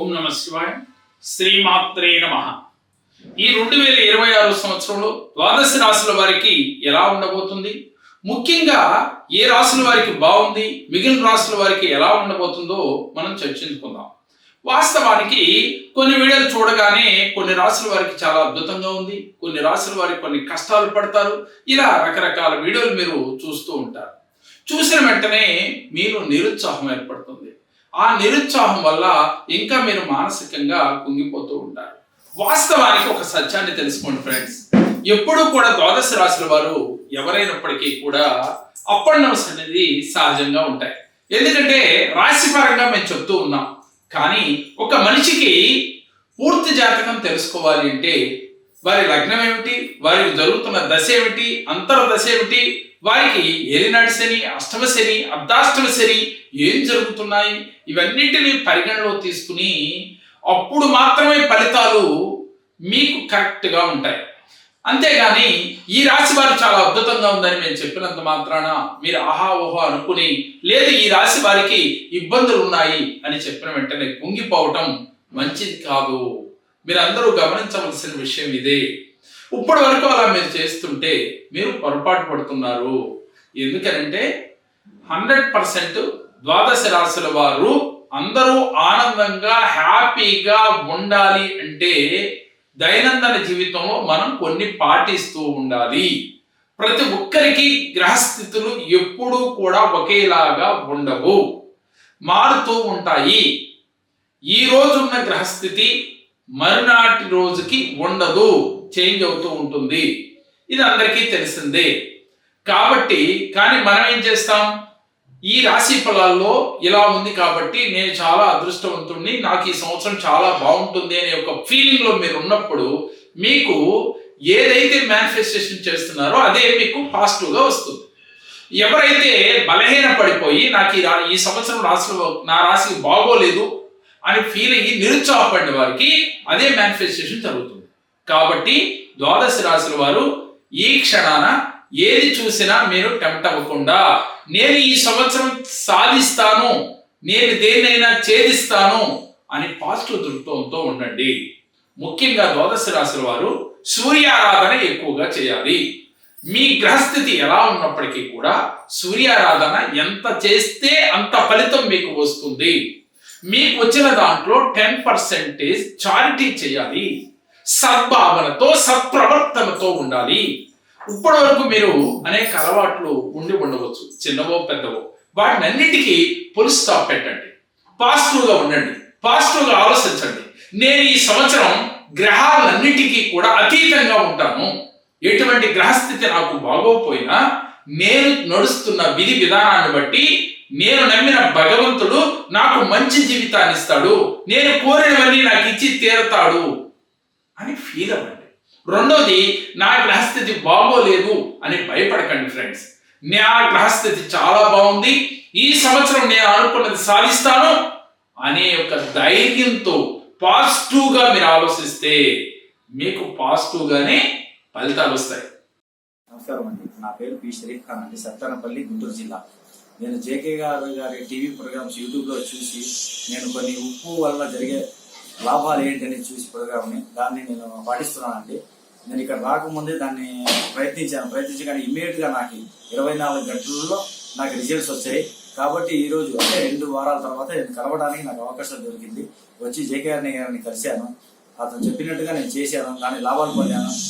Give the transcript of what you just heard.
ఓం నమ శివాయ. శ్రీమాత్రే నమ. ఈ రెండు వేల ఇరవై ఆరు సంవత్సరంలో ద్వాదశ రాశుల వారికి ఎలా ఉండబోతుంది? ముఖ్యంగా ఏ రాశుల వారికి బాగుంది? మిగిలిన రాశుల వారికి ఎలా ఉండబోతుందో మనం చర్చించుకుందాం. వాస్తవానికి కొన్ని వీడియోలు చూడగానే కొన్ని రాశుల వారికి చాలా అద్భుతంగా ఉంది. కొన్ని రాశుల వారికి కొన్ని కష్టాలు పడతారు. ఇలా రకరకాల వీడియోలు మీరు చూస్తూ ఉంటారు. చూసిన వెంటనే మీరు నిరుత్సాహం ఏర్పడుతుంది. ఆ నిరుత్సాహం వల్ల ఇంకా మీరు మానసికంగా కుంగిపోతూ ఉంటారు. వాస్తవానికి ఒక సత్యాన్ని తెలుసుకోండి ఫ్రెండ్స్. ఎప్పుడూ కూడా ద్వాదశ రాశుల వారు ఎవరైనప్పటికీ కూడా అప్పన్నవస్ అనేది సహజంగా ఉంటాయి. ఎందుకంటే రాశిపరంగా మేము చెప్తూ ఉన్నాం. కానీ ఒక మనిషికి పూర్తి జాతకం తెలుసుకోవాలి అంటే వారి లగ్నం ఏమిటి? వారికి జరుగుతున్న దశ ఏమిటి? అంతర దశ ఏమిటి? వారికి ఏలినాటి శని అష్టమ శని అర్ధాష్టమ శని ఏం జరుగుతున్నాయి? ఇవన్నిటిని పరిగణలో తీసుకుని అప్పుడు మాత్రమే ఫలితాలు మీకు కరెక్ట్గా ఉంటాయి. అంతేగాని ఈ రాశి వారు చాలా అద్భుతంగా ఉందని మేము చెప్పినంత మాత్రాన మీరు ఆహా ఓహో అనుకుని లేదు ఈ రాశి వారికి ఇబ్బందులు ఉన్నాయి అని చెప్పిన వెంటనే కుంగిపోవటం మంచిది కాదు. మీరందరూ గమనించవలసిన విషయం ఇదే. ఇప్పటి వరకు అలా మీరు చేస్తుంటే మీరు పొరపాటు పడుతున్నారు. ఎందుకనంటే హండ్రెడ్ పర్సెంట్ ద్వాదశ రాశుల వారు అందరూ ఆనందంగా హ్యాపీగా ఉండాలి అంటే దైనందిన జీవితంలో మనం కొన్ని పాటిస్తూ ఉండాలి. ప్రతి ఒక్కరికి గ్రహస్థితులు ఎప్పుడూ కూడా ఒకేలాగా ఉండవు. మారుతూ ఉంటాయి. ఈ రోజున్న గ్రహస్థితి మరునాటి రోజుకి ఉండదు. చేంజ్ అవుతూ ఉంటుంది. ఇది అందరికీ తెలిసిందే. కాబట్టి కానీ మనం ఏం చేస్తాం? ఈ రాశి ఫలాల్లో ఇలా ఉంది కాబట్టి నేను చాలా అదృష్టవంతుడిని నాకు ఈ సంవత్సరం చాలా బాగుంటుంది అనే ఒక ఫీలింగ్లో మీరు ఉన్నప్పుడు మీకు ఏదైతే మేనిఫెస్టేషన్ చేస్తున్నారో అదే మీకు పాజిటివ్గా వస్తుంది. ఎవరైతే బలహీన పడిపోయి నాకు ఈ రా- ఈ సంవత్సరం రాశిలో నా రాశికి బాగోలేదు అని ఫీల్ అయ్యి నిరుత్సాహపడిన వారికి అదే మేనిఫెస్టేషన్ జరుగుతుంది. కాబట్టి ద్వాదశ రాశుల వారు ఈ క్షణాన ఏది చూసినా మీరు టెంప్ట్ అవ్వకుండా నేను ఈ సంవత్సరం సాధిస్తాను నేను దేన్నైనా ఛేదిస్తాను అని పాజిటివ్ దృక్పథంతో ఉండండి. ముఖ్యంగా ద్వాదశ రాశుల వారు సూర్యారాధన ఎక్కువగా చేయాలి. మీ గ్రహస్థితి ఎలా ఉన్నప్పటికీ కూడా సూర్యారాధన ఎంత చేస్తే అంత ఫలితం మీకు వస్తుంది. మీకు వచ్చిన దాంట్లో టెన్ పర్సెంటేజ్ చారిటీ చేయాలి. సద్భావనతో సత్ప్రవర్తనతో ఉండాలి. ఇప్పటి వరకు మీరు అనేక అలవాట్లు ఉండి ఉండవచ్చు చిన్నవో పెద్దవో. వాటిని అన్నిటికీ పులి స్టాప్ పెట్టండి. పాజిటివ్గా ఉండండి. పాజిటివ్గా ఆలోచించండి. నేను ఈ సంవత్సరం గ్రహాలన్నిటికీ కూడా అతీతంగా ఉంటాను. ఎటువంటి గ్రహస్థితి నాకు బాగోపోయినా నేను నడుస్తున్న విధి విధానాన్ని బట్టి నేను నమ్మిన భగవంతుడు నాకు మంచి జీవితాన్ని ఇస్తాడు. నేను కోరినవన్నీ నాకు ఇచ్చి తీరతాడు. అని ఫీల్ అవ్వండి. రెండోది నా గ్రహస్థితి బాగోలేదు అని భయపడకండి ఫ్రెండ్స్ నా గ్రహస్థితి చాలా బాగుంది. ఈ సంవత్సరం నేను అనుకున్నది సాధిస్తాను అనే ఒక ధైర్యంతో పాజిటివ్గా మీరు ఆలోచిస్తే మీకు పాజిటివ్గానే ఫలితాలు వస్తాయి. నమస్కారం అండి. నా పేరు పి. షరీఫ్ ఖాన్ అండి. సత్తానపల్లి గుంటూరు జిల్లా. నేను జేకే గారు గారి టీవీ ప్రోగ్రామ్స్ యూట్యూబ్లో చూసి నేను కొన్ని ఉప్పు వల్ల జరిగే లాభాలు ఏంటని చూసి ప్రోగ్రామ్ని దాన్ని నేను పాటిస్తున్నానండి. నేను ఇక్కడ రాకముందే దాన్ని ప్రయత్నించాను. ప్రయత్నించి కానీ ఇమ్మీడియట్గా నాకు ఇరవై నాలుగు గంటల్లో నాకు రిజల్ట్స్ వచ్చాయి. కాబట్టి ఈ రోజు అంటే రెండు వారాల తర్వాత నేను కలవడానికి నాకు అవకాశం దొరికింది. వచ్చి జేకే గారిని గారిని కలిశాను. అతను చెప్పినట్టుగా నేను చేశాను. దాని లాభాలు పొందాను.